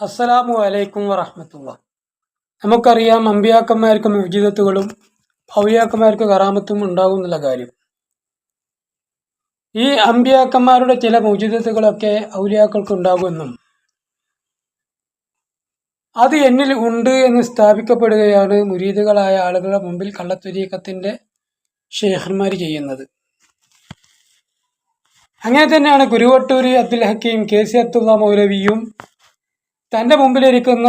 അസ്സലാമു അലൈക്കും വറഹമത്തുള്ള. നമുക്കറിയാം അമ്പിയാക്കന്മാർക്ക് വിജിതത്തുകളും ഭൗയാക്കന്മാർക്ക് കറാമത്തും ഉണ്ടാകുന്നുള്ള കാര്യം. ഈ അമ്പിയാക്കന്മാരുടെ ചില മുജിതത്തുകളൊക്കെ ഔലിയാക്കൾക്ക് ഉണ്ടാകുമെന്നും അത് എന്നിൽ ഉണ്ട് എന്ന് സ്ഥാപിക്കപ്പെടുകയാണ് മുരീദുകളായ ആളുകളുടെ മുമ്പിൽ കള്ളത്വരീക്കത്തിന്റെ ഷേഖന്മാർ ചെയ്യുന്നത്. അങ്ങനെ തന്നെയാണ് കുരുവട്ടൂരി അബ്ദുൽ ഹക്കീം കെ സി അബ്ദുള്ള മൗലവിയും തന്റെ മുമ്പിലിരിക്കുന്ന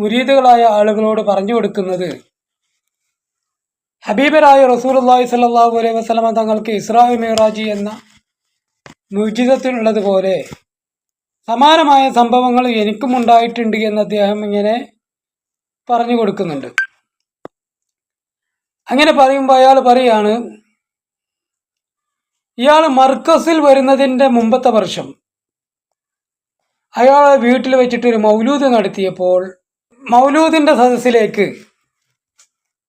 മുരീദുകളായ ആളുകളോട് പറഞ്ഞു കൊടുക്കുന്നത് ഹബീബരായ റസൂലുള്ളാഹി സ്വല്ലല്ലാഹു അലൈഹി വസ്ലമ തങ്ങൾക്ക് ഇസ്രാഹി മിറാജി എന്ന മുജിതത്തിലുള്ളതുപോലെ സമാനമായ സംഭവങ്ങൾ എനിക്കും ഉണ്ടായിട്ടുണ്ട് എന്ന് അദ്ദേഹം ഇങ്ങനെ പറഞ്ഞു കൊടുക്കുന്നുണ്ട്. അങ്ങനെ പറയുമ്പോൾ അയാൾ പറയാണ് ഇയാൾ മർക്കസിൽ വരുന്നതിന്റെ മുമ്പത്തെ വർഷം അയാളെ വീട്ടിൽ വെച്ചിട്ട് ഒരു മൗലൂദ് നടത്തിയപ്പോൾ മൗലൂദിന്റെ സദസ്സിലേക്ക്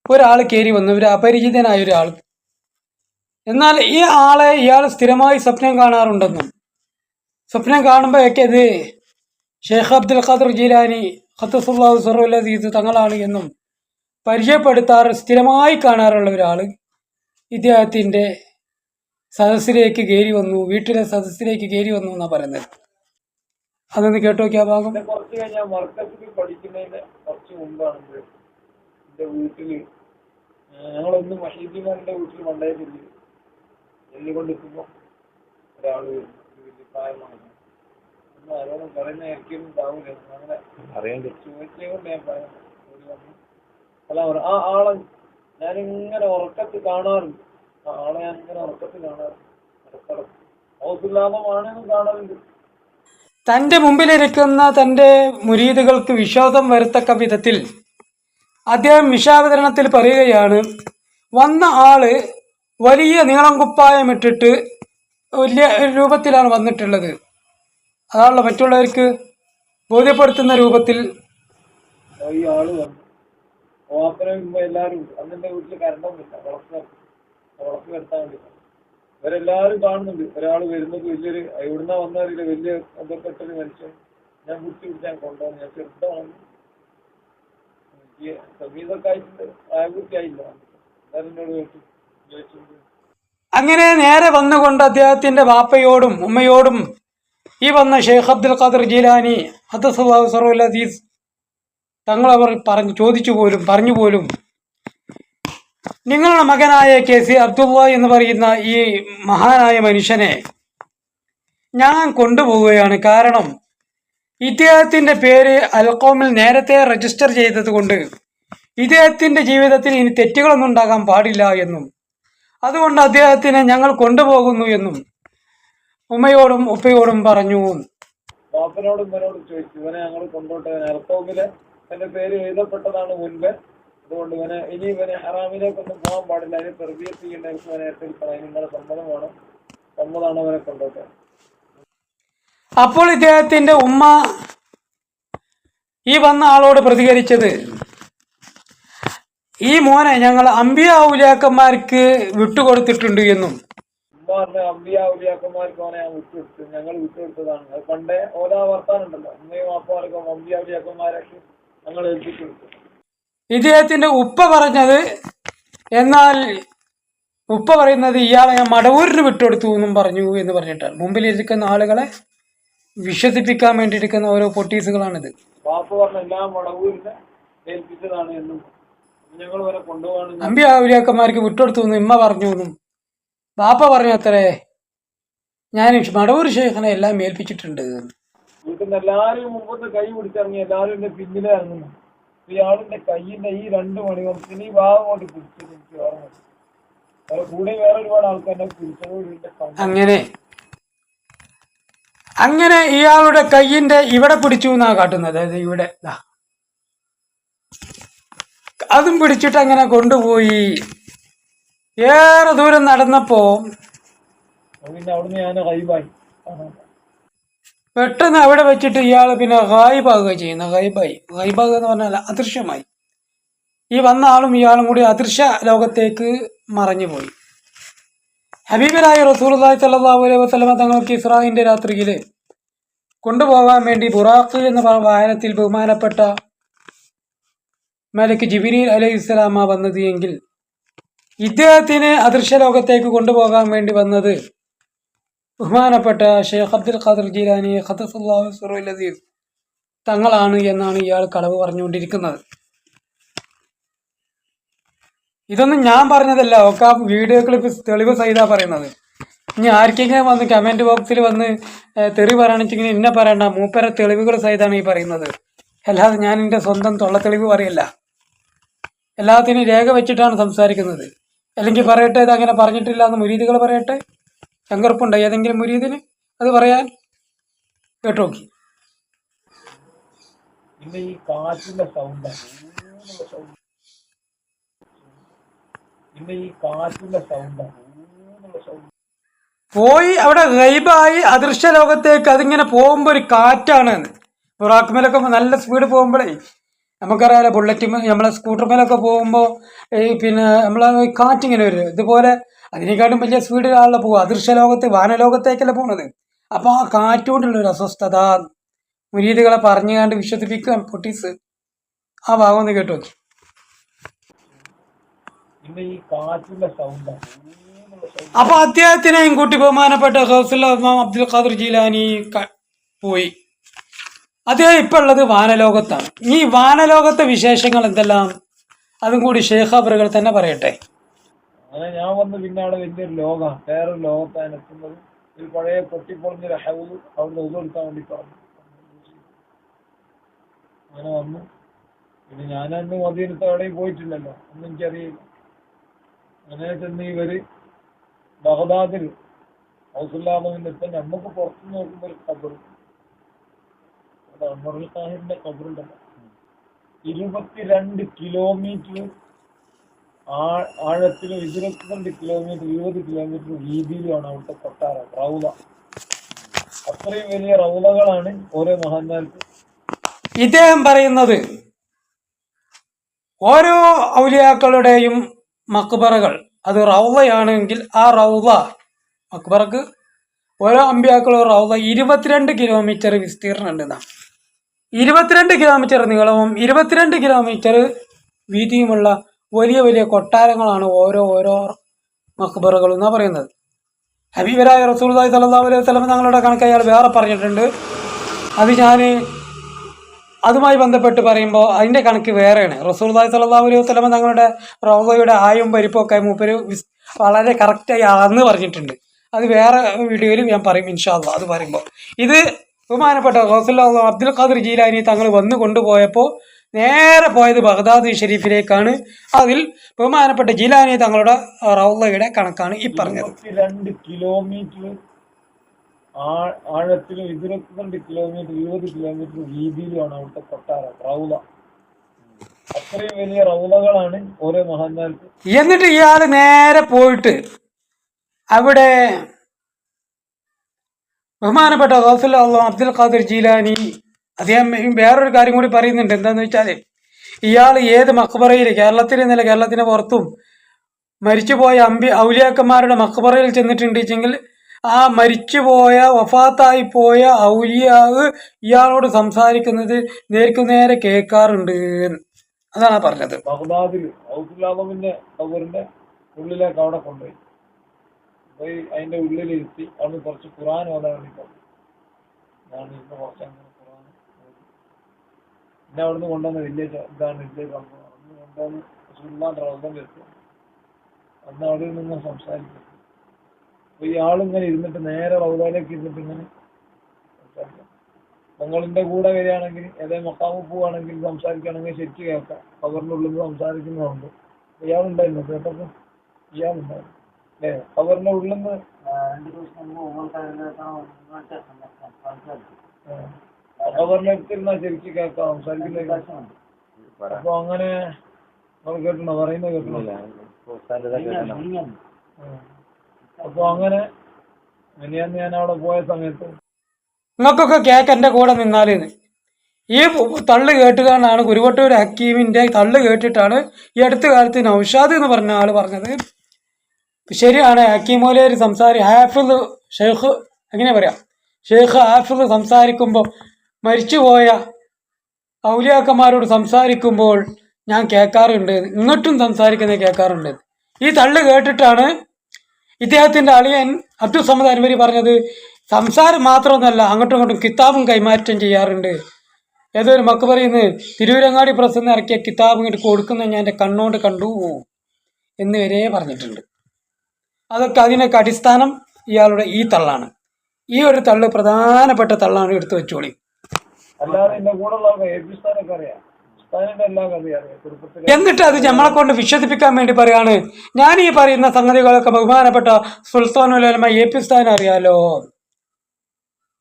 ഒരാൾ കയറി വന്നു. ഒരു അപരിചിതനായ ഒരാൾ. എന്നാൽ ഈ ആളെ ഇയാൾ സ്ഥിരമായി സ്വപ്നം കാണാറുണ്ടെന്നും സ്വപ്നം കാണുമ്പോഴൊക്കെ ഇത് ഷെയ്ഖ് അബ്ദുൽ ഖാദർ ജീലാനി ഖത്തസുല്ലാഹു സറുല്ലീസ് തങ്ങളാണ് എന്നും പരിചയപ്പെടുത്താറ് സ്ഥിരമായി കാണാറുള്ള ഒരാൾ ഇദ്ദേഹത്തിന്റെ സദസ്സിലേക്ക് കയറി വന്നു. വീട്ടിലെ സദസ്സിലേക്ക് കയറി വന്നു എന്നാണ് പറയുന്നത്. അതൊന്ന് കേട്ടോ നോക്കിയാ ഭാഗം. പിന്നെ കുറച്ച് കഴിഞ്ഞാൽ മർക്കസിൽ പഠിക്കുന്നതിന് കുറച്ച് മുമ്പാണ് ഇത് എന്റെ ഞങ്ങളൊന്ന് മഹീദിമാരുടെ വീട്ടിൽ മണ്ടായിട്ടില്ല വലിയ പ്രായമാണ് ഒന്നും ആരോടും പറയുന്ന കൊണ്ട് ഞാൻ അല്ല ആ ആളെ ഞാനിങ്ങനെ ഉറക്കത്തിൽ കാണാറുണ്ട്. ആ ആളെ ഞാൻ ഇങ്ങനെ ഉറക്കത്തിൽ കാണാറുണ്ട്. ഇടക്കിടക്ക് ഹൗസുല്ലാമമാണെന്നും കാണാറുണ്ട്. തന്റെ മുമ്പിലിരിക്കുന്ന തന്റെ മുരീദുകൾക്ക് വിഷോദം വരുത്തക്ക വിധത്തിൽ അദ്ദേഹം വിഷാവതരണത്തിൽ പറയുകയാണ് വന്ന ആൾ വലിയ നീളം കുപ്പായം ഇട്ടിട്ട് വലിയ രൂപത്തിലാണ് വന്നിട്ടുള്ളത്. അതാണല്ലോ മറ്റുള്ളവർക്ക് ബോധ്യപ്പെടുത്തുന്ന രൂപത്തിൽ. ഉണ്ട് അന്നെന്റെ വീട്ടിൽ കരണ്ടൊന്നുമില്ല. വളർത്തു വിളക്ക് വരുത്താൻ വേണ്ടി ഇവരെല്ലാരും കാണുന്നുണ്ട്. ഒരാൾ വരുന്നത് വലിയൊരു എവിടുന്നാ വന്നറിയില്ല വലിയ ബന്ധപ്പെട്ടൊരു മനുഷ്യൻ. ഞാൻ കുട്ടി ഞാൻ കൊണ്ടുവന്നു. ഞാൻ ചെറുതാണ്. എനിക്ക് സംഗീതമൊക്കെ ആയിട്ടുണ്ട് പ്രായപൂർത്തി ആയില്ല. എല്ലാരും എന്നോട് ചോദിച്ചിട്ടുണ്ട്. അങ്ങനെ നേരെ വന്നുകൊണ്ട് അദ്ദേഹത്തിന്റെ വാപ്പയോടും ഉമ്മയോടും ഈ വന്ന ഷെയ്ഖ് അബ്ദുൽ ഖാദർ ജീലാനി അസീസ് തങ്ങളവർ പറഞ്ഞു ചോദിച്ചു പോലും പറഞ്ഞു പോലും നിങ്ങളുടെ മകനായ കെ സി അബ്ദുള്ള എന്ന് പറയുന്ന ഈ മഹാനായ മനുഷ്യനെ ഞാൻ കൊണ്ടുപോവുകയാണ്. കാരണം ഇദ്ദേഹത്തിന്റെ പേര് അൽക്കോമിൽ നേരത്തെ രജിസ്റ്റർ ചെയ്തത് കൊണ്ട് ഇദ്ദേഹത്തിന്റെ ജീവിതത്തിൽ ഇനി തെറ്റുകളൊന്നും ഉണ്ടാകാൻ പാടില്ല എന്നും അതുകൊണ്ട് അദ്ദേഹത്തിനെ ഞങ്ങൾ കൊണ്ടുപോകുന്നു എന്നും ഉമ്മയോടും ഉപ്പയോടും പറഞ്ഞു. ചോദിച്ചു ഇവനെ ഞങ്ങൾ കൊണ്ടോട്ടെ. അൽക്കോമിലെ എന്റെ പേര് എഴുതപ്പെട്ടതാണ് മുൻപ്. അതുകൊണ്ട് ഇവനെ ഇനി ഇവനെ ഹറാമിലേക്കൊന്നും പോകാൻ പാടില്ല. അതിന് തെർബിയത്ത് ചെയ്യേണ്ട ഇവനെ ഏറ്റെടുക്കണം അതിന് നിങ്ങളുടെ സമ്മതം വേണം. സമ്മതമാണ് അവനെ കൊണ്ടോട്ടെ അപ്പോൾ ഇദ്ദേഹത്തിന്റെ ഉമ്മ ഈ വന്ന ആളോട് പ്രതികരിച്ചത് ഈ മോനെ ഞങ്ങൾ അമ്പിയ ഔലിയാക്കന്മാർക്ക് വിട്ടുകൊടുത്തിട്ടുണ്ട് എന്നും. ഉമ്മ പറഞ്ഞ അമ്പിയ ഔലിയാക്കന്മാർക്ക് അവനെ ഞാൻ വിട്ടുകൊടുത്തു. ഞങ്ങൾ വിട്ടുകൊടുത്തതാണ്. അത് പണ്ടേ ഓരോ വർത്താനുണ്ടല്ലോ ഉമ്മയും അപ്പാർക്കും അമ്പിയ ഔലിയാക്കന്മാരൊക്കെ ഞങ്ങൾ ഏൽപ്പിച്ചു കൊടുത്തു ഇദ്ദേഹത്തിന്റെ ഉപ്പ പറഞ്ഞത് എന്നാൽ ഉപ്പ പറയുന്നത് ഇയാളെ ഞാൻ മടവൂരിന് വിട്ടുകൊടുത്തു എന്നും പറഞ്ഞു എന്ന് പറഞ്ഞിട്ടാണ്. മുമ്പിലിരിക്കുന്ന ആളുകളെ വിശ്വസിപ്പിക്കാൻ വേണ്ടിയിരിക്കുന്ന ഓരോ പൊട്ടീസുകളാണിത്. അമ്പി ഔലിയാക്കന്മാർക്ക് വിട്ടുകൊടുത്തു എന്നും ഇമ്മ പറഞ്ഞു എന്നും ബാപ്പ പറഞ്ഞു അത്രേ ഞാൻ മടവൂർ ശേഖനെ എല്ലാം ഏൽപ്പിച്ചിട്ടുണ്ട് എല്ലാരും മുമ്പത്ത് കൈ പിടിച്ചിറങ്ങി എല്ലാരും എന്റെ പിന്നിലെ ഇറങ്ങുന്നു ഇയാളിന്റെ കയ്യിന്റെ ഈ രണ്ട് മണിക്കൂർ ഈ ഭാഗം കൊണ്ട് പിടിച്ചത് എനിക്ക് ഓർമ്മ കൂടെ വേറെ ഒരുപാട് ആൾക്കാരെ പിടിച്ചതോട് അങ്ങനെ. അങ്ങനെ ഇയാളുടെ കയ്യിന്റെ ഇവിടെ പിടിച്ചു എന്നാ കാട്ടുന്നത്? അതായത് ഇവിടെ. അതും പിടിച്ചിട്ട് അങ്ങനെ കൊണ്ടുപോയി. ഏറെ ദൂരം നടന്നപ്പോ പിന്നെ അവിടുന്ന് ഞാൻ കൈവായി പെട്ടെന്ന് അവിടെ വെച്ചിട്ട് ഇയാൾ പിന്നെ ഗായിബാകുക ചെയ്യുന്ന. ഗായിബായി. ഗായിബാകുക എന്ന് പറഞ്ഞാൽ അദൃശ്യമായി. ഈ വന്ന ആളും ഇയാളും കൂടി അദൃശ്യ ലോകത്തേക്ക് മറഞ്ഞുപോയി. ഹബീബരായ റസൂർലായി സല്ലാഹു അലൈഹി വസ്ലമ തങ്ങൾക്ക് ഇസ്രാഹിന്റെ രാത്രിയിൽ കൊണ്ടുപോകാൻ വേണ്ടി ബുറാഖ് എന്ന പറഞ്ഞ വാഹനത്തിൽ ബഹുമാനപ്പെട്ട മലക്ക് ജിബിനി അലൈഹി ഇസ്ലാമ വന്നത് എങ്കിൽ ഇദ്ദേഹത്തിന് അദൃശ്യ ലോകത്തേക്ക് കൊണ്ടുപോകാൻ വേണ്ടി വന്നത് ബഹുമാനപ്പെട്ട ഷെയ്ഖ് അബ്ദുൽ ഖാദർ ജീലാനി ഖദസുല്ലാഹു സിറുൽ അസീസ് തങ്ങളാണ് എന്നാണ് ഇയാൾ കളവ് പറഞ്ഞുകൊണ്ടിരിക്കുന്നത്. ഇതൊന്നും ഞാൻ പറഞ്ഞതല്ല ഒക്കെ വീഡിയോ ക്ലിപ്പ് തെളിവ് സഹിതാ പറയുന്നത്. ഇനി ആർക്കെങ്കിലും വന്ന് കമന്റ് ബോക്സിൽ വന്ന് തെറി പറയണിച്ചെങ്കിൽ ഇന്ന പറയണ്ട മൂപ്പര തെളിവുകൾ സഹിതാണ് ഈ പറയുന്നത്. അല്ലാതെ ഞാൻ എന്റെ സ്വന്തം തൊള്ള തെളിവ് പറയല്ല. എല്ലാത്തിനും രേഖ വെച്ചിട്ടാണ് സംസാരിക്കുന്നത്. അല്ലെങ്കിൽ പറയട്ടെ ഇത് അങ്ങനെ പറഞ്ഞിട്ടില്ല എന്ന് മുരീതികൾ പറയട്ടെ? ശങ്കർപ്പുണ്ടോ. ഏതെങ്കിലും മുരീദിന് അത് പറയാൻ കേട്ടോക്കി പിന്നെ ഈ കാറ്റിന്റെ സൗണ്ട് സൗണ്ട് പിന്നെ ഈ കാറ്റിന്റെ സൗണ്ട് പോയി അവിടെ ഗൈബായി അദൃശ്യ ലോകത്തേക്ക് അതിങ്ങനെ പോകുമ്പോൾ ഒരു കാറ്റാണ്. ബുറാക്കുമേലൊക്കെ നല്ല സ്പീഡ് പോകുമ്പോഴേ നമുക്കറിയാലോ ബുള്ളറ്റ് നമ്മളെ സ്കൂട്ടർമേലൊക്കെ പോകുമ്പോൾ ഈ പിന്നെ നമ്മളെ കാറ്റിങ്ങനെ വരും ഇതുപോലെ അതിനേക്കാട്ടും വലിയ സ്പീഡിലാണല്ലോ പോകുക അദൃശ്യ ലോകത്ത് വാനലോകത്തേക്കല്ല പോകുന്നത്? അപ്പോൾ ആ കാറ്റുകൊണ്ടുള്ള ഒരു അസ്വസ്ഥത മുരീദുകളെ പറഞ്ഞുകൊണ്ട് വിശ്വസിപ്പിക്കുക പൊട്ടീസ് ആ ഭാഗം ഒന്ന് കേട്ടു നോക്കി. അപ്പൊ അദ്ദേഹത്തിനെയും കൂട്ടി ബഹുമാനപ്പെട്ട ഹൗസുല്ല അബ്ദുൽ ഖാദർ ജീലാനി പോയി. അദ്ദേഹം ഇപ്പൊ ഉള്ളത് വാനലോകത്താണ്. ഈ വാനലോകത്തെ വിശേഷങ്ങൾ എന്തെല്ലാം? അതും കൂടി ഷേഖ് അവറുകൾ തന്നെ പറയട്ടെ. അങ്ങനെ ഞാൻ വന്ന് പിന്നെ അവിടെ വലിയൊരു ലോകമാണ് വേറൊരു ലോകത്താണ് എത്തുന്നത്. ഒരു പഴയ പൊട്ടിപ്പൊളിഞ്ഞൊരു ഹൗസ് അവിടുന്ന് ഉതെടുക്കാൻ വേണ്ടി പറഞ്ഞു. അങ്ങനെ വന്നു. പിന്നെ ഞാനന്ന് മദീനത്ത് എവിടെയും പോയിട്ടില്ലല്ലോ. ഒന്നും എനിക്കറിയില്ല. അങ്ങനെ ചെന്ന് ഇവർ ബഹദാദിൽ ഹൗസുല്ലാമിന്റെ ഇപ്പം നമുക്ക് പുറത്തു നോക്കുമ്പോൾ ഒരു കബർ അമറുൽ സാഹിബിന്റെ കബറുണ്ടല്ലോ ഇരുപത്തിരണ്ട് കിലോമീറ്റർ ആഴത്തിലും ഇരുപത്തിരണ്ട് കിലോമീറ്റർ ഇരുപത് കിലോമീറ്റർ വീതിയിലുമാണ് അവിടുത്തെ കൊട്ടാരം റൗല അത്രയും വലിയ റൗലകളാണ് ഓരോ മഹാന്മാർക്കും. ഇദ്ദേഹം പറയുന്നത് ഓരോ ഔലിയാക്കളുടെയും മക്ബറകൾ അത് റൗളയാണെങ്കിൽ ആ റൗള മക്ബറക്ക് ഓരോ അമ്പിയാക്കളും റൗള ഇരുപത്തിരണ്ട് കിലോമീറ്റർ വിസ്തീർണം ഉണ്ടെന്നാണ് ഇരുപത്തിരണ്ട് കിലോമീറ്റർ നീളവും ഇരുപത്തിരണ്ട് കിലോമീറ്റർ വീതിയുമുള്ള വലിയ വലിയ കൊട്ടാരങ്ങളാണ് ഓരോ ഓരോ മക്ബറുകൾ എന്നാണ് പറയുന്നത്. ഹബീബരായ റസൂൽദായ് സല്ലല്ലാഹു അലൈഹി വസല്ലം തങ്ങളുടെ കണക്ക് അയാൾ വേറെ പറഞ്ഞിട്ടുണ്ട്. അത് ഞാൻ അതുമായി ബന്ധപ്പെട്ട് പറയുമ്പോൾ അതിന്റെ കണക്ക് വേറെയാണ്. റസൂൽദായ് സല്ലല്ലാഹു അലൈഹി വസല്ലം തങ്ങളുടെ റോസയുടെ ആയും പരിപ്പൊക്കെ മൂപ്പര് വളരെ കറക്റ്റായി അളന്ന് പറഞ്ഞിട്ടുണ്ട്. അത് വേറെ വീഡിയോയിൽ ഞാൻ പറയും ഇൻഷാല്ല അത് പറയുമ്പോൾ. ഇത് ബഹുമാനപ്പെട്ട റസൂൽ അബ്ദുൽ ഖാദർ ജീലാനി തങ്ങൾ വന്നു കൊണ്ടുപോയപ്പോൾ നേരെ പോയത് ബഗ്ദാദ് ഷെരീഫിലേക്കാണ്. അതിൽ ബഹുമാനപ്പെട്ട ജിലാനി തങ്ങളുടെ റൗലയുടെ കണക്കാണ് ഈ പറഞ്ഞത്. രണ്ട് കിലോമീറ്റർ ആഴത്തിലും ഇരുപത്തിരണ്ട് കിലോമീറ്റർ ഇരുപത് കിലോമീറ്റർ വീതിയിലുമാണ് അവിടുത്തെ കൊട്ടാരം റൗല അത്രയും വലിയ റൗലകളാണ് ഓരോ മഹാന്മാർക്ക്. എന്നിട്ട് ഇയാൾ നേരെ പോയിട്ട് അവിടെ ബഹുമാനപ്പെട്ട ഗൗസുല്ല അബ്ദുൽ ഖാദിർ ജീലാനി അദ്ദേഹം വേറൊരു കാര്യം കൂടി പറയുന്നുണ്ട് എന്താന്ന് വെച്ചാൽ ഇയാൾ ഏത് മക്ബറയിൽ കേരളത്തിൽ നിന്നല്ല കേരളത്തിന് പുറത്തും മരിച്ചുപോയ അമ്പി ഔലിയാക്കന്മാരുടെ മക്ബറയിൽ ചെന്നിട്ടുണ്ടെങ്കിൽ ആ മരിച്ചുപോയ വഫാത്തായി പോയ ഔലിയാവ് ഇയാളോട് സംസാരിക്കുന്നത് നേർക്കുനേരെ കേൾക്കാറുണ്ട് എന്ന്. അതാണ് പറഞ്ഞത് ഉള്ളിലേക്ക് അവിടെ കൊണ്ടുപോയി പോയി അതിന്റെ ഉള്ളിലിരുത്തി അവിടെ കുറച്ച് ഖുറാൻ ഓതാൻ വേണ്ടി പറഞ്ഞു ഞാൻ ഇന്ന് കുറച്ച്. പിന്നെ അവിടുന്ന് കൊണ്ടുവന്ന വലിയ ഇതാണ് വലിയ സംഭവം കൊണ്ടുവന്ന് റൗദം വെച്ചു അന്ന് അവിടെ നിന്ന് സംസാരിക്കും അപ്പൊ ഇയാളിങ്ങനെ ഇരുന്നിട്ട് നേരെ റൗദാലേക്ക് ഇരുന്നിട്ട് ഇങ്ങനെ സംസാരിക്കാം നിങ്ങളിന്റെ കൂടെ വരികയാണെങ്കിൽ ഏതേ മൊക്കാമ്പ് പോവുകയാണെങ്കിൽ സംസാരിക്കുകയാണെങ്കിൽ ശരിക്ക് കേൾക്കാം. കവറിന്റെ ഉള്ളിൽ നിന്ന് സംസാരിക്കുന്നതുകൊണ്ട് ഇയാളുണ്ടായിരുന്നു കേട്ടപ്പോ ഇയാളുണ്ടായിരുന്നു. അല്ലേ? കവറിന്റെ ഉള്ളിൽ നിന്ന് കവറിലേക്ക് ശരിക്കും കേൾക്കാം സംസാരിക്കുന്ന അപ്പൊ അങ്ങനെ നമ്മൾ കേട്ടണോ പറയുന്നത് കേട്ടണോ ഉം. അപ്പൊ അങ്ങനെ മിനിയാന്ന് ഞാൻ അവിടെ പോയ സമയത്ത് നിങ്ങൾക്കൊക്കെ കേക്ക് എന്റെ കൂടെ നിന്നാലേന്ന്. ഈ തള്ളു കേട്ടുകാരനാണ് കുരുവട്ടൂർ ഹക്കീമിന്റെ തള്ളു കേട്ടിട്ടാണ് ഈ അടുത്ത കാലത്ത് നൗഷാദ് എന്ന് പറഞ്ഞ ആൾ പറഞ്ഞത്. ശരിയാണ് ഹക്കീമോലെ ഒരു സംസാരി ഹാഫിദ് ഷെയ്ഖ് എങ്ങനെ പറയാ? ഷെയ്ഖ് ഹാഫിദ് സംസാരിക്കുമ്പോൾ മരിച്ചുപോയ ഔലിയാക്കന്മാരോട് സംസാരിക്കുമ്പോൾ ഞാൻ കേൾക്കാറുണ്ട്. ഇങ്ങോട്ടും സംസാരിക്കുന്നത് കേൾക്കാറുണ്ട്. ഈ തള്ളു കേട്ടിട്ടാണ് ഇദ്ദേഹത്തിന്റെ അളിയൻ അബ്ദുൾ സമദ് അൻവരി പറഞ്ഞത് സംസാരം മാത്രമൊന്നുമല്ല അങ്ങോട്ടും ഇങ്ങോട്ടും കിതാബും കൈമാറ്റം ചെയ്യാറുണ്ട്. ഏതൊരു മക്ക് പറയുന്നത് തിരുവരങ്ങാടി പ്രസ് എന്ന് ഇറക്കിയ കിതാബ് ഇങ്ങോട്ട് കൊടുക്കുന്നത് ഞാൻ എന്റെ കണ്ണുകൊണ്ട് കണ്ടു എന്ന് വരെ പറഞ്ഞിട്ടുണ്ട്. അതൊക്കെ അതിനൊക്കെ അടിസ്ഥാനം ഇയാളുടെ ഈ തള്ളാണ്. ഈ ഒരു തള്ള് പ്രധാനപ്പെട്ട തള്ളാണ് എടുത്തു വെച്ചോളി. അല്ലാതെ എന്റെ കൂടെ ഉള്ളവർക്ക് അറിയാം. എന്നിട്ട് അത് നമ്മളെ കൊണ്ട് വിശ്വസിപ്പിക്കാൻ വേണ്ടി പറയാണ്. ഞാൻ ഈ പറയുന്ന സംഗതികളൊക്കെ ബഹുമാനപ്പെട്ട സുൽത്താനുലമ എ പി സ്ഥാൻ അറിയാലോ?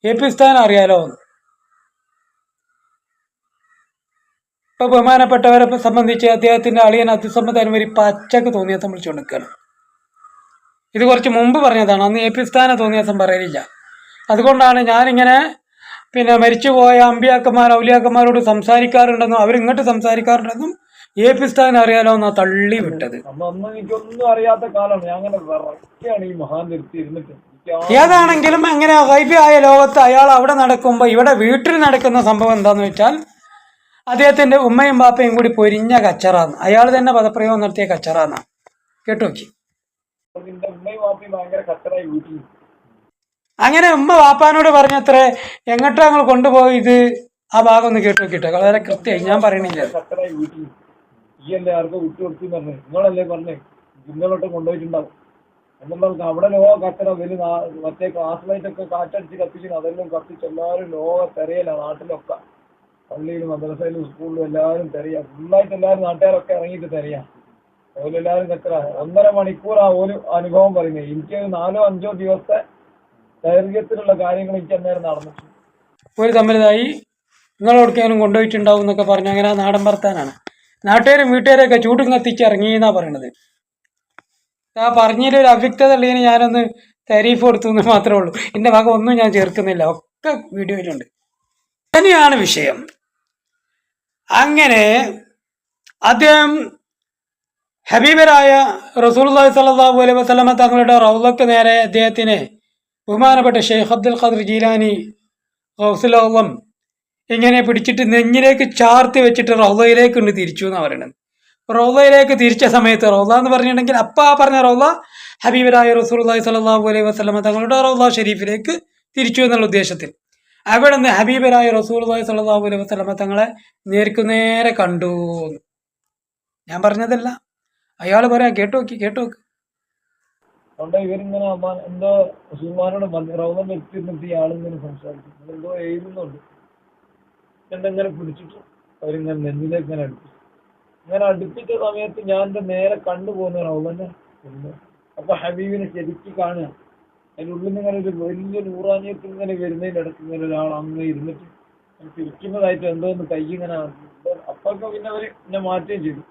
എ പി സ്ഥാൻ അറിയാലോ? ഇപ്പൊ ബഹുമാനപ്പെട്ടവരെ സംബന്ധിച്ച് അദ്ദേഹത്തിന്റെ അളിയൻ അതിസമ്മത അനുമതി പച്ചക്ക് തോന്നിയ നമ്മൾ നിൽക്കുകയാണ് ഇത് കുറച്ച് മുമ്പ് പറഞ്ഞതാണ്. അന്ന് എ പി സ്ഥാന തോന്നിയാസം പറയലില്ല. അതുകൊണ്ടാണ് ഞാനിങ്ങനെ പിന്നെ മരിച്ചുപോയ അമ്പിയാക്കന്മാർ ഔലിയാക്കന്മാരോട് സംസാരിക്കാറുണ്ടെന്നും അവരിങ്ങോട്ട് സംസാരിക്കാറുണ്ടെന്നും എ പി സ്ഥാൻ അറിയാലോ എന്നാ തള്ളി വിട്ടത്. എനിക്കൊന്നും അറിയാത്ത കാലമാണ്. ഞാൻ അങ്ങനെ വിറക്കാണ് ഈ മഹാൻ ഏതാണെങ്കിലും അങ്ങനെ ഹൈഫിയായ ലോകത്ത് അയാൾ അവിടെ നടക്കുമ്പോൾ ഇവിടെ വീട്ടിൽ നടക്കുന്ന സംഭവം എന്താന്ന് വെച്ചാൽ അദ്ദേഹത്തിന്റെ ഉമ്മയും ബാപ്പയും കൂടി പൊരിഞ്ഞ കച്ചറാന്ന്. അയാൾ തന്നെ പദപ്രയോഗം നടത്തിയ കച്ചറാന്നാ. കേട്ടോക്കി? നിന്റെ ഉമ്മയും ബാപ്പയും ഭയങ്കര കച്ചറായി വീട്ടിൽ. അങ്ങനെ ഉമ്മ വാപ്പാനോട് പറഞ്ഞത്രേ എങ്ങോട്ടാ ഞങ്ങൾ ഇത്? ആ ഭാഗം ഒന്ന് കേട്ടു നോക്കിട്ടോ. വളരെ കൃത്യമായി. ഞാൻ പറയണില്ല ഈ അല്ലേ ആർക്കോ വിട്ടു പറഞ്ഞു. നിങ്ങളല്ലേ പറഞ്ഞേ നിങ്ങളോട്ട് കൊണ്ടുപോയിട്ടുണ്ടാവും. എന്നുള്ളത് അവിടെ ലോക കത്തറ വലിയ മറ്റേ ക്ലാസ് ലൈറ്റ് ഒക്കെ കാറ്റടിച്ച് കത്തിച്ചു അതെല്ലാം കത്തിച്ച് എല്ലാവരും ലോക തെരയില്ല നാട്ടിലൊക്കെ. പള്ളിയിലും മദ്രസയിലും സ്കൂളിലും എല്ലാവരും തെരയാ. ഫുള്ളായിട്ട് എല്ലാവരും നാട്ടുകാരൊക്കെ ഇറങ്ങിയിട്ട് തെരയാ. ഓലെല്ലാവരും കത്തറ. ഒന്നര മണിക്കൂർ ആ ഒരു അനുഭവം പറയുന്നത് എനിക്ക് നാലോ അഞ്ചോ ദിവസത്തെ ദൈർഘ്യത്തിലുള്ള കാര്യങ്ങൾ എനിക്ക് അന്നേരം നടന്നിട്ടുണ്ട്. ഒരു തമ്മിലായി നിങ്ങൾ എവിടേക്കെങ്കിലും കൊണ്ടുപോയിട്ടുണ്ടാവും എന്നൊക്കെ പറഞ്ഞു അങ്ങനെ നാടൻ ഭർത്താനാണ് നാട്ടുകാരും വീട്ടുകാരൊക്കെ ഒക്കെ കത്തിച്ച് ഇറങ്ങി എന്നാ പറയണത്. ആ പറഞ്ഞതിലൊരു അവ്യക്തത ഉള്ളതിന് ഞാനൊന്ന് തരീഫ് കൊടുത്തു എന്ന് മാത്രമേ ഉള്ളൂ. എന്റെ ഭാഗം ഒന്നും ഞാൻ ചേർക്കുന്നില്ല. ഒക്കെ വീഡിയോയിലുണ്ട്. തന്നെയാണ് വിഷയം. അങ്ങനെ അദ്ദേഹം ഹബീബരായ റസൂൽ സല്ലാഹു അലൈഹി വസല്ലമ തങ്ങളുടെ റൗലക്ക് നേരെ അദ്ദേഹത്തിന് ബഹുമാനപ്പെട്ട ഷെയ്ഖ് അബ്ദുൽ ഖാദർ ജീലാനി ഗൗസുലോളം ഇങ്ങനെ പിടിച്ചിട്ട് നെഞ്ഞിലേക്ക് ചാർത്തി വെച്ചിട്ട് റൗദയിലേക്ക് ഉണ്ട് തിരിച്ചു എന്നാണ് പറയുന്നത് റൗദയിലേക്ക് തിരിച്ച സമയത്ത് റൗദ എന്ന് പറഞ്ഞിട്ടുണ്ടെങ്കിൽ അപ്പ പറഞ്ഞ റൗദ ഹബീബരായ റസൂലുള്ളാഹി സ്വല്ലല്ലാഹു അലൈഹി വസല്ലമ തങ്ങളുടെ റൗദ ഷെരീഫിലേക്ക് തിരിച്ചു എന്നുള്ള ഉദ്ദേശത്തിൽ. അവിടെ നിന്ന് ഹബീബരായ റസൂലുള്ളാഹി സ്വല്ലല്ലാഹു അലൈഹി വസ്ലമ തങ്ങളെ നേർക്കുനേരെ കണ്ടു ഞാൻ പറഞ്ഞതല്ല. അയാൾ പറയാം കേട്ടോക്കി നോക്കി കേട്ടു നോക്ക്. അതുകൊണ്ട് ഇവരിങ്ങനെ എന്തോ സുൽമാനോട് റൗദം എത്തിയിരുന്നിട്ട് ഇയാളിങ്ങനെ സംസാരിക്കും എന്തോ എഴുതുന്നുണ്ട്. എന്തെങ്ങനെ പിടിച്ചിട്ട് അവരിങ്ങനെ നെഞ്ചിലേക്ക് ഇങ്ങനെ അടുപ്പിച്ചു. ഇങ്ങനെ അടുപ്പിച്ച സമയത്ത് ഞാൻ എന്റെ നേരെ കണ്ടുപോകുന്ന റൗദനെ അപ്പൊ ഹബീബിനെ ശരിക്ക് കാണുക. അതിനുള്ളിൽ നിന്ന് ഇങ്ങനെ ഒരു വലിയ നൂറാനിയത്തിൽ ഇങ്ങനെ വരുന്നതിന്റെ ഇങ്ങനെ ഒരാൾ അങ്ങ് ഇരുന്നിട്ട് തിരിക്കുന്നതായിട്ട് എന്തോ ഒന്ന് കൈ ഇങ്ങനെ അപ്പൊ പിന്നെ അവർ എന്നെ മാറ്റുകയും ചെയ്തു.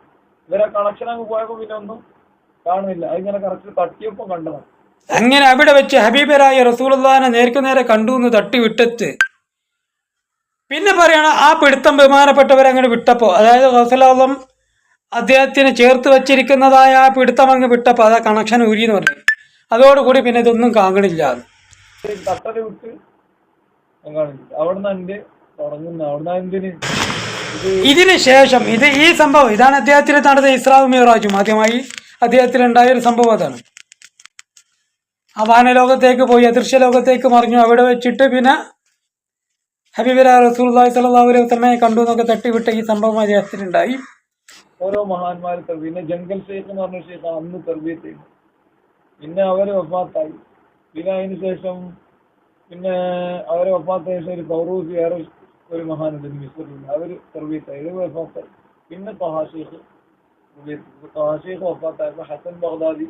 ഇവരെ കണക്ഷൻ അങ്ങ് പോയപ്പോ പിന്നെ ഒന്നും കാണുന്നില്ല. അതിങ്ങനെ കറക്റ്റ് തട്ടിയപ്പോ കണ്ടതാണ് അങ്ങനെ അവിടെ വെച്ച് ഹബീബരായ റസൂലുള്ളാഹിനെ നേർക്കുനേരെ കണ്ടു എന്ന് തട്ടി വിട്ടത്ത് പിന്നെ പറയണ ആ പിടുത്തം ബഹുമാനപ്പെട്ടവരെ അങ്ങനെ വിട്ടപ്പോ. അതായത് റസൂലുള്ളാഹം അദ്ദേഹത്തിന് ചേർത്ത് വച്ചിരിക്കുന്നതായ ആ പിടുത്തം അങ്ങ് വിട്ടപ്പോ അതാ കണക്ഷൻ ഊരി എന്ന് പറഞ്ഞു. അതോടുകൂടി പിന്നെ ഇതൊന്നും കാണണില്ല തട്ടൽ വിട്ട് ഞാൻ കാണിച്ചിട്ട് അവിടുന്ന് എന്റെ തുടങ്ങുന്ന അവിടുന്ന് എന്തിന് ഇത് ഇതിന് ശേഷം ഇത് ഈ സംഭവം ഇതാണ് അദ്ദേഹത്തിന് നടന്ന ഇസ്രാവും മിറാജും ആദ്യമായി. അദ്ദേഹത്തിന് ഉണ്ടായ ഒരു സംഭവം അതാണ്. ആ വാനലോകത്തേക്ക് പോയി അദൃശ്യ ലോകത്തേക്ക് മറിഞ്ഞു. അവിടെ വെച്ചിട്ട് പിന്നെ ഹബീബിര റസൂല്ലായി സ്വല്ലല്ലാഹു തന്നെ വസല്ലമയെ കണ്ടു എന്നൊക്കെ തട്ടിവിട്ട ഈ സംഭവം അദ്ദേഹത്തിനുണ്ടായി. ഓരോ മഹാന്മാര് പിന്നെ ജംഗൽ ഷേഖ് എന്ന് പറഞ്ഞ ഷേഖ് അന്ന് തെർബീത്ത് ചെയ്തു. പിന്നെ അവർ വഫാത്തായി. പിന്നെ അതിന് ശേഷം പിന്നെ അവരെ വഫാത്തായ ശേഷം ഒരു കൗറൂസ് വേറെ ഒരു മഹാനുണ്ട് മിസ്രിൽ അവർ തെർബീത്തായി ഇത് വഫാത്തായി. പിന്നെ പഹാ ഷേഖ് വഫാത്തായപ്പോ ഹസൻ ബഗ്ദാദി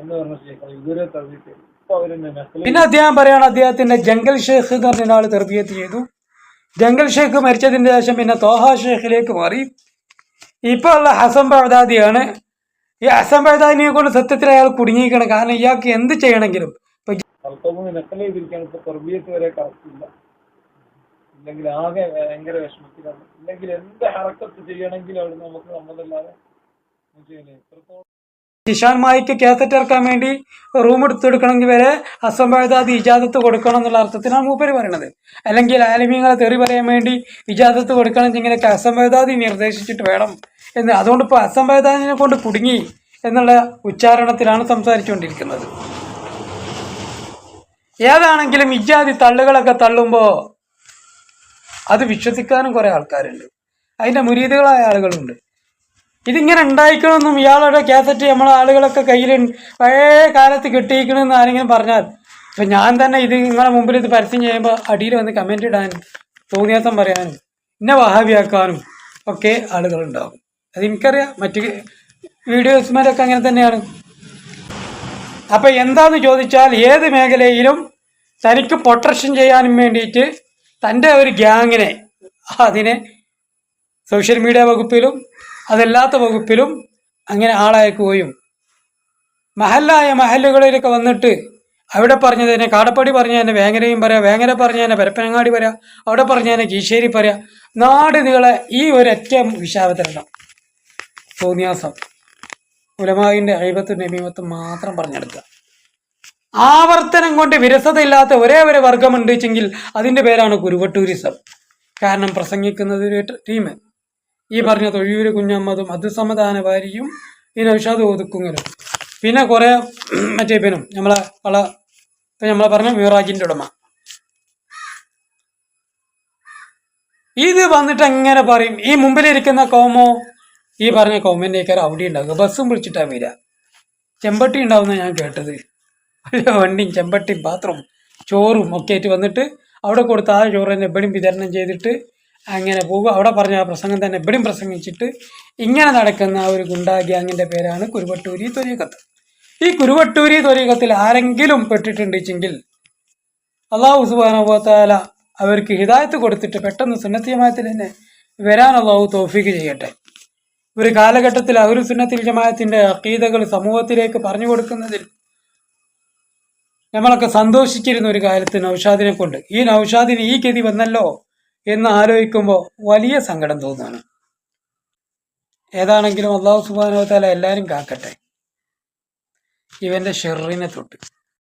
എന്ന് പറഞ്ഞ തെർബീത്ത് പിന്നെ അദ്ദേഹം പറയാണ് അദ്ദേഹത്തിന്റെ ജംഗൽ ഷെയ്ഖ് എന്ന് പറഞ്ഞ ആൾ തെർബിയത്ത് ചെയ്തു. ജംഗൽ ഷെയ്ഖ് മരിച്ചതിന് ശേഷം പിന്നെ തോഹ ഷേഖിലേക്ക് മാറി. ഇപ്പൊ ഉള്ള ഹസൻ ബഗ്ദാദിയാണ്. ഈ ഹസൻ ബഗ്ദാദിനെ കൊണ്ട് സത്യത്തിൽ അയാൾ കുടുങ്ങിയിരിക്കണം കാരണം ഇയാൾക്ക് എന്ത് ചെയ്യണമെങ്കിലും ഇപ്പൊ കർത്തവ്യം നക്കൽ ചെയ്തിരിക്കുകയാണ്. ഇപ്പൊ തെർബീയത്ത് വരെ കറക്റ്റില്ല. ഇല്ലെങ്കിൽ ആകെ ഭയങ്കര വിഷമത്തിലാണ്. ഇല്ലെങ്കിൽ എന്ത് ഹറക്കത്ത് ചെയ്യണമെങ്കിലും അവിടെ നമുക്ക് നമ്മളല്ലാതെ നിഷാൻ മായിക്ക് കാസറ്റ് ഇറക്കാൻ വേണ്ടി റൂം എടുത്തെടുക്കണമെങ്കിൽ വരെ അസംബാധിതാത് ഇജാദത്ത് കൊടുക്കണം എന്നുള്ള അർത്ഥത്തിലാണ് മൂപ്പര് പറയണത്. അല്ലെങ്കിൽ ആലിമീങ്ങളെ തെറി പറയാൻ വേണ്ടി ഇജാദത്ത് കൊടുക്കണം ഇങ്ങനെയൊക്കെ അസംബാധിതാതി നിർദ്ദേശിച്ചിട്ട് വേണം എന്ന്. അതുകൊണ്ട് ഇപ്പോൾ അസംബാധിതാദിനെ കൊണ്ട് കുടുങ്ങി എന്നുള്ള ഉച്ചാരണത്തിലാണ് സംസാരിച്ചുകൊണ്ടിരിക്കുന്നത്. ഏതാണെങ്കിലും ഇജാതി തള്ളുകളൊക്കെ തള്ളുമ്പോൾ അത് വിശ്വസിക്കാനും കുറേ ആൾക്കാരുണ്ട്. അതിന്റെ മുരീതുകളായ ആളുകളുണ്ട്. ഇതിങ്ങനെ ഉണ്ടായിക്കണമെന്നും ഇയാളുടെ കാസറ്റ് നമ്മളെ ആളുകളൊക്കെ കയ്യിൽ പഴയ കാലത്ത് കിട്ടിയിരിക്കണമെന്ന് ആരെങ്കിലും പറഞ്ഞാൽ. ഇപ്പം ഞാൻ തന്നെ ഇത് നിങ്ങളെ മുമ്പിൽ ഇത് പരസ്യം ചെയ്യുമ്പോൾ അടിയിൽ വന്ന് കമന്റ് ഇടാനും തോന്നിയാസം പറയാനും എന്നെ വഹാബിയാക്കാനും ഒക്കെ ആളുകളുണ്ടാകും അത് എനിക്കറിയാം. മറ്റ് വീഡിയോസ്മാരൊക്കെ അങ്ങനെ തന്നെയാണ്. അപ്പം എന്താന്ന് ചോദിച്ചാൽ ഏത് മേഖലയിലും തനിക്ക് പ്രൊട്ടക്ഷൻ ചെയ്യാനും വേണ്ടിയിട്ട് തന്റെ ഒരു ഗ്യാങ്ങിനെ അതിനെ സോഷ്യൽ മീഡിയ വകുപ്പിലും അതല്ലാത്ത വകുപ്പിലും അങ്ങനെ ആളയക്കുകയും മഹല്ലായ മഹല്ലുകളിലൊക്കെ വന്നിട്ട് അവിടെ പറഞ്ഞത് തന്നെ കാടപ്പടി പറഞ്ഞ തന്നെ വേങ്ങരയും പറയാം വേങ്ങര പറഞ്ഞ തന്നെ പരപ്പനങ്ങാടി പറയാം അവിടെ പറഞ്ഞ തന്നെ കീശ്ശേരി പറയാം. നാട് നീളെ ഈ ഒരൊറ്റ വിശാവതരണം തോന്നിയാസം ഉലമാവിന്റെ അഴിപത്തും നബീമത്തും മാത്രം പറഞ്ഞെടുക്കുക. ആവർത്തനം കൊണ്ട് വിരസതയില്ലാത്ത ഒരേ ഒരു വർഗമുണ്ട് വെച്ചെങ്കിൽ അതിന്റെ പേരാണ് കുരുവട്ടൂരിസം കാരണം പ്രസംഗിക്കുന്നത് ഒരു ടീം ഈ പറഞ്ഞ തൊഴിയൂര് കുഞ്ഞമ്മതും അതുസമാധാന വാരിയും ഈ നൗഷാദ് ഒതുക്കുങ്ങലും പിന്നെ കുറേ മറ്റേ പിന്നും നമ്മളെ വള ഇപ്പം നമ്മളെ പറഞ്ഞ മിറാജിന്റെ ഉടമ. ഇത് വന്നിട്ട് എങ്ങനെ പറയും? ഈ മുമ്പിലിരിക്കുന്ന കോമോ ഈ പറഞ്ഞ കോമന്റെക്കാർ അവിടെ ഉണ്ടാകുക ബസ്സും വിളിച്ചിട്ടാ വരിക. ചെമ്പട്ടി ഉണ്ടാവുന്ന ഞാൻ കേട്ടത്. വണ്ടിയും ചെമ്പട്ടിയും ബാത്റൂം ചോറും ഒക്കെ ആയിട്ട് വന്നിട്ട് അവിടെ കൊടുത്ത ആ ചോറ് തന്നെ എപ്പോഴും വിതരണം ചെയ്തിട്ട് അങ്ങനെ പോകും. അവിടെ പറഞ്ഞ ആ പ്രസംഗം തന്നെ എവിടെയും പ്രസംഗിച്ചിട്ട് ഇങ്ങനെ നടക്കുന്ന ആ ഒരു ഗുണ്ടാ ഗ്യാങ്ങിന്റെ പേരാണ് കുരുവട്ടൂരി തൊരീകത്ത് ഈ കുരുവട്ടൂരി തൊരീകത്തിൽ ആരെങ്കിലും പെട്ടിട്ടുണ്ടെങ്കിൽ അള്ളാഹു സുബാനുഭവത്താല അവർക്ക് ഹിതായത്ത് കൊടുത്തിട്ട് പെട്ടെന്ന് സുന്നത്തിയമായത്തിൽ തന്നെ വരാൻ അള്ളാഹു തോഫിക്ക് ചെയ്യട്ടെ. ഒരു കാലഘട്ടത്തിൽ ഒരു സുന്നത്തിൽ ജമായത്തിന്റെ അക്കീതകൾ സമൂഹത്തിലേക്ക് പറഞ്ഞു കൊടുക്കുന്നതിൽ നമ്മളൊക്കെ സന്തോഷിച്ചിരുന്ന ഒരു കാലത്ത് നൗഷാദിനെ കൊണ്ട്. ഈ നൗഷാദിന് ഈ ഗതി വന്നല്ലോ. എന്ന് ആലോചിക്കുമ്പോൾ വലിയ സങ്കടം തോന്നുകയാണ് ഏതാണെങ്കിലും അള്ളാഹു സുബാനോ താല എല്ലാവരും കാക്കട്ടെ. ഇവന്റെ ഷെറിനെ തൊട്ട്.